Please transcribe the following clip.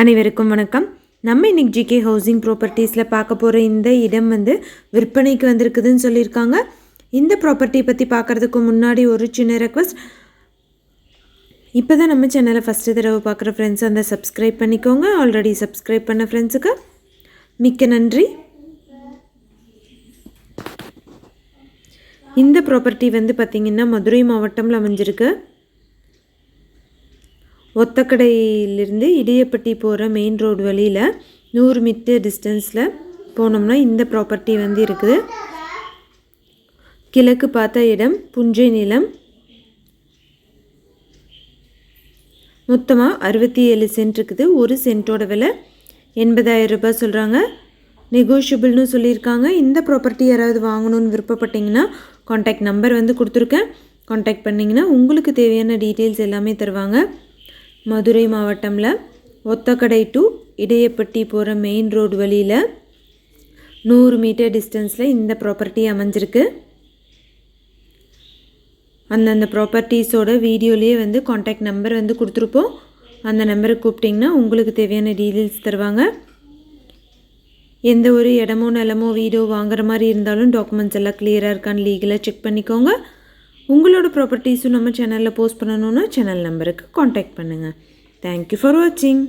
அனைவருக்கும் வணக்கம். நம்ம இன்னைக்கு ஜிகே ஹவுசிங் ப்ராப்பர்ட்டிஸில் பார்க்க போகிற இந்த இடம் வந்து விற்பனைக்கு வந்திருக்குதுன்னு சொல்லியிருக்காங்க. இந்த ப்ராப்பர்ட்டி பற்றி பார்க்குறதுக்கு முன்னாடி ஒரு சின்ன ரெக்வஸ்ட் இப்போ தான் நம்ம சேனலை ஃபஸ்ட்டு தடவை பார்க்குற ஃப்ரெண்ட்ஸ் அந்த சப்ஸ்கிரைப் பண்ணிக்கோங்க. ஆல்ரெடி சப்ஸ்கிரைப் பண்ண ஃப்ரெண்ட்ஸுக்கு மிக்க நன்றி. இந்த ப்ராப்பர்ட்டி வந்து பார்த்திங்கன்னா மதுரை மாவட்டம்ல அமைஞ்சிருக்கு. ஒத்தக்கடையிலிருந்து இடியப்பட்டி போகிற மெயின் ரோடு வழியில் நூறு மீட்டர் டிஸ்டன்ஸில் போனோம்னா இந்த ப்ராப்பர்ட்டி வந்து இருக்குது. கிழக்கு பார்த்த இடம் புஞ்சை நிலம். மொத்தமாக அறுபத்தி ஏழு சென்ட் இருக்குது. ஒரு சென்ட்டோட விலை எண்பதாயிரம் ரூபாய் சொல்கிறாங்க நெகோஷியபிள்னு சொல்லியிருக்காங்க. இந்த ப்ராப்பர்ட்டி யாராவது வாங்கணும்னு விருப்பப்பட்டிங்கன்னா காண்டாக்ட் நம்பர் வந்து கொடுத்துருக்கேன். காண்டாக்ட் பண்ணிங்கன்னா உங்களுக்கு தேவையான டீட்டெயில்ஸ் எல்லாமே தருவாங்க. மதுரை மாவட்டமில் ஒத்தக்கடை டு இடையப்பட்டி போகிற மெயின் ரோடு வழியில் நூறு மீட்டர் டிஸ்டன்ஸில் இந்த ப்ராப்பர்ட்டி அமைஞ்சிருக்கு. அந்தந்த ப்ராப்பர்ட்டிஸோட வீடியோலேயே வந்து காண்டாக்ட் நம்பர் வந்து கொடுத்துருப்போம். அந்த நம்பருக்கு கூப்பிட்டிங்கன்னா உங்களுக்கு தேவையான டீட்டெயில்ஸ் தருவாங்க. எந்த ஒரு இடமோ நிலமோ வீடோ வாங்குற மாதிரி இருந்தாலும் டாக்குமெண்ட்ஸ் எல்லாம் கிளியராக இருக்கான்னு லீகலாக செக் பண்ணிக்கோங்க. உங்களோட ப்ராப்பர்ட்டிஸும் நம்ம சேனலில் போஸ்ட் பண்ணணுன்னா சேனல் நம்பருக்கு காண்டாக்ட் பண்ணுங்கள் தேங்க்யூ ஃபார் வாட்சிங்